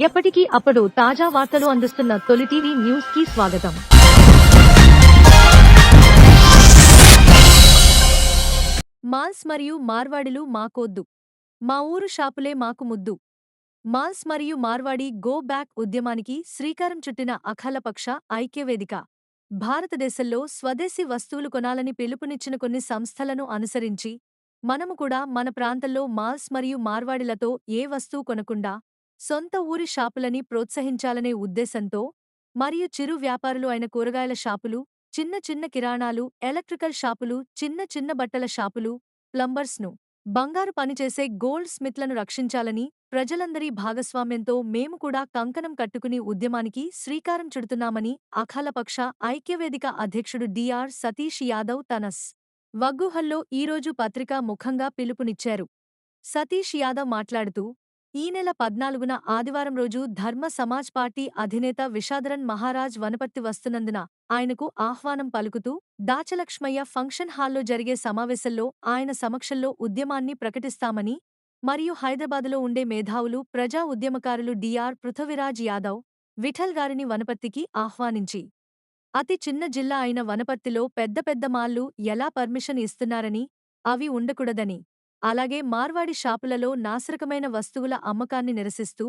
ఎప్పటికీ అప్పుడు తాజా వార్తలు అందిస్తున్న తొలి టీవీ న్యూస్కి స్వాగతం. మాల్స్ మరియు మార్వాడిలు మాకోద్దు. మా ఊరు షాపులే మాకు ముద్దు. మాల్స్ మరియు మార్వాడి గో బ్యాక్ ఉద్యమానికి శ్రీకారం చుట్టిన అఖాలపక్ష ఐక్యవేదిక. భారతదేశంలో స్వదేశీ వస్తువులు కొనాలని పిలుపునిచ్చిన కొన్ని సంస్థలను అనుసరించి మనము కూడా మన ప్రాంతంలో మాల్స్ మరియు మార్వాడిలతో ఏ వస్తువు కొనకుండా సొంత ఊరి షాపులని ప్రోత్సహించాలనే ఉద్దేశంతో మరియు చిరు వ్యాపారులు అయిన కూరగాయల షాపులు చిన్న చిన్న కిరాణాలు ఎలక్ట్రికల్ షాపులు చిన్న చిన్న బట్టల షాపులు ప్లంబర్స్ను బంగారు పనిచేసే గోల్డ్ స్మిత్లను రక్షించాలని ప్రజలందరి భాగస్వామ్యంతో మేము కూడా కంకణం కట్టుకుని ఉద్యమానికి శ్రీకారం చుడుతున్నామని అఖాలపక్ష ఐక్యవేదిక అధ్యక్షుడు డిఆర్ సతీష్ యాదవ్ తనస్ వగ్గుహల్లో ఈరోజు పత్రికా ముఖంగా పిలుపునిచ్చారు. సతీష్ యాదవ్ మాట్లాడుతూ ఈ నెల పద్నాలుగున ఆదివారం రోజు ధర్మ సమాజ్ పార్టీ అధినేత విషాదరన్ మహారాజ్ వనపర్తి వస్తున్నందున ఆయనకు ఆహ్వానం పలుకుతూ దాచలక్ష్మయ్య ఫంక్షన్ హాల్లో జరిగే సమావేశంలో ఆయన సమక్షంలో ఉద్యమాన్ని ప్రకటిస్తామని మరియు హైదరాబాదులో ఉండే మేధావులు ప్రజా ఉద్యమకారులు డిఆర్ పృథ్వీరాజ్ యాదవ్ విఠల్ గారిని వనపర్తికి ఆహ్వానించి అతి చిన్న జిల్లా అయిన వనపర్తిలో పెద్ద పెద్ద మాళ్ళు ఎలా పర్మిషన్ ఇస్తున్నారని అవి ఉండకూడదని అలాగే మార్వాడి షాపులలో నాసరకమైన వస్తువుల అమ్మకాన్ని నిరసిస్తూ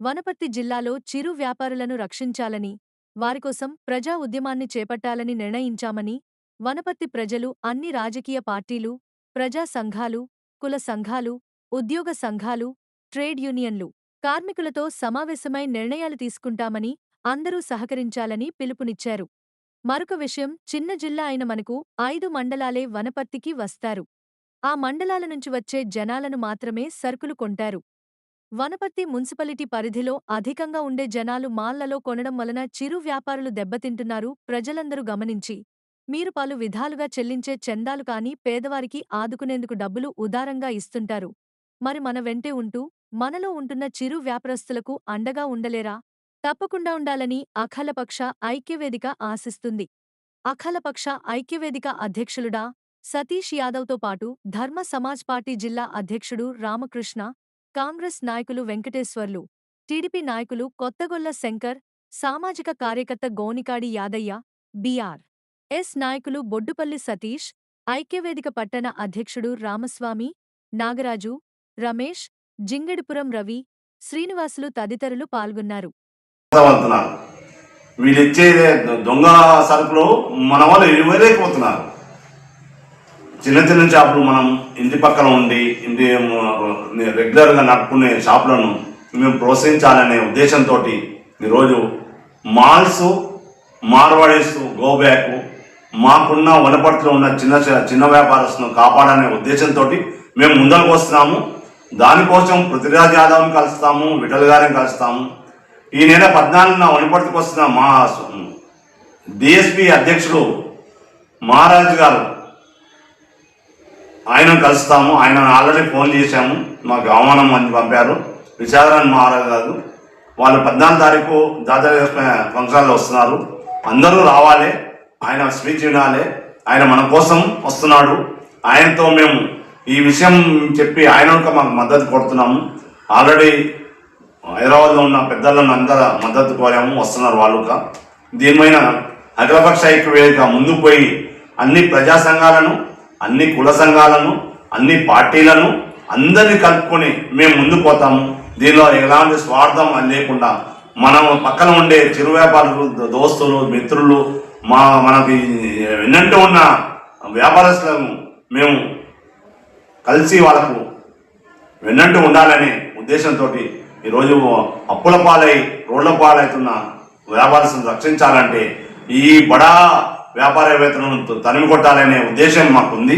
వనపర్తి జిల్లాలో చిరు వ్యాపారులను రక్షించాలని వారికోసం ప్రజా ఉద్యమాన్ని చేపట్టాలని నిర్ణయించామని వనపర్తి ప్రజలు అన్ని రాజకీయ పార్టీలు ప్రజా సంఘాలు కుల సంఘాలు ఉద్యోగ సంఘాలు ట్రేడ్ యూనియన్లు కార్మికులతో సమావేశమై నిర్ణయాలు తీసుకుంటామని అందరూ సహకరించాలని పిలుపునిచ్చారు. మరొక విషయం చిన్న జిల్లా అయిన మనకు ఐదు మండలాలే వనపర్తికి వస్తారు. ఆ మండలాల నుంచి వచ్చే జనాలను మాత్రమే సరుకులు కొంటారు. వనపర్తి మున్సిపలిటీ పరిధిలో అధికంగా ఉండే జనాలు మాల్లలో కొనడం వలన చిరు వ్యాపారులు దెబ్బతింటున్నారు ప్రజలందరూ గమనించి. మీరు పలు విధాలుగా చెల్లించే చందాలు కాని పేదవారికి ఆదుకునేందుకు డబ్బులు ఉదారంగా ఇస్తుంటారు. మరి మన వెంటే ఉంటూ మనలో ఉంటున్న చిరు వ్యాపారస్తులకు అండగా ఉండలేరా? తప్పకుండా ఉండాలని అఖలపక్ష ఐక్యవేదిక ఆశిస్తుంది. అఖలపక్ష ఐక్యవేదిక అధ్యక్షులుడా సతీష్ యాదవ్తో పాటు ధర్మ సమాజ్ పార్టీ జిల్లా అధ్యక్షుడు రామకృష్ణ కాంగ్రెస్ నాయకులు వెంకటేశ్వర్లు టీడీపీ నాయకులు కొత్తగొల్ల శంకర్ సామాజిక కార్యకర్త గోనికాడి యాదయ్య బీఆర్ ఎస్ నాయకులు బొడ్డుపల్లి సతీష్ ఐక్యవేదిక పట్టణ అధ్యక్షుడు రామస్వామి నాగరాజు రమేష్ జింగడిపురం రవి శ్రీనివాసులు తదితరులు పాల్గొన్నారు. వీళ్ళు ఇచ్చే దొంగ సరుకులు మన వాళ్ళు ఇవ్వలేకపోతున్నారు చిన్న చిన్న షాపులు మనం ఇంటి పక్కన ఉండి ఇంటి రెగ్యులర్గా నడుపుకునే షాపులను మేము ప్రోత్సహించాలనే ఉద్దేశంతో ఈరోజు మాల్స్ మార్వాడీస్ గోబ్యాక్ మాకున్న వనపర్తిలో ఉన్న చిన్న చిన్న వ్యాపారస్తులను కాపాడనే ఉద్దేశంతో మేము ముందరకు వస్తున్నాము. దానికోసం పృథ్వీరాజ్ యాదవ్ని కలుస్తాము విఠల్ గారిని కలుస్తాము. ఈ నెల పద్నాలుగున వనపర్తికి వస్తున్న మా డిఎస్పి అధ్యక్షుడు మహారాజ్ గారు ఆయన కలుస్తాము. ఆయన ఆల్రెడీ ఫోన్ చేశాము. మాకు అవమానం అని పంపారు. విచారాన్ని మహారాజ్ వాళ్ళు పద్నాలుగు తారీఖు దాదాపు ఫంక్షన్లో వస్తున్నారు. అందరూ రావాలి. ఆయన స్పీచ్ వినాలి. ఆయన మన కోసం వస్తున్నాడు. ఆయనతో మేము ఈ విషయం చెప్పి ఆయన మాకు మద్దతు కొడుతున్నాము ఆల్రెడీ హైదరాబాద్లో ఉన్న పెద్దలను అందరూ మద్దతు కోరాము. వస్తున్నారు వాళ్ళు దీనిపైన అఖిలపక్ష ఐక్యవేదిక ముందుకు పోయి అన్ని ప్రజా సంఘాలను అన్ని కుల సంఘాలను అన్ని పార్టీలను అందరినీ కలుపుకొని మేము ముందుకు పోతాము. దీనిలో ఎలాంటి స్వార్థం అని లేకుండా మనం పక్కన ఉండే చిరు వ్యాపారులు దోస్తులు మిత్రులు మా మనకి వెన్నంటూ ఉన్న వ్యాపారస్తులను మేము కలిసి వాళ్ళకు వెన్నంటూ ఉండాలనే ఉద్దేశంతో ఈరోజు అప్పుల పాలై రోడ్ల పాలవుతున్న వ్యాపారస్తులను రక్షించాలంటే ఈ బడా వ్యాపారవేత్తలను తరిమి కొట్టాలనే ఉద్దేశం మాకుంది.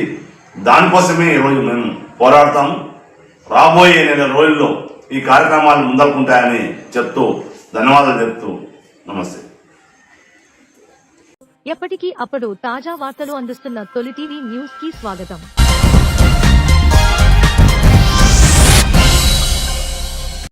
దానికోసమే ఈరోజు మేము పోరాడతాము. రాబోయే నెల రోజుల్లో ఈ కార్యక్రమాలు ముందలుకుంటాయని చెప్తూ ధన్యవాదాలు చెప్తూ నమస్తే. ఎప్పటికీ అప్పుడు తాజా వార్తలు అందిస్తున్న తొలి టీవీ న్యూస్కి స్వాగతం.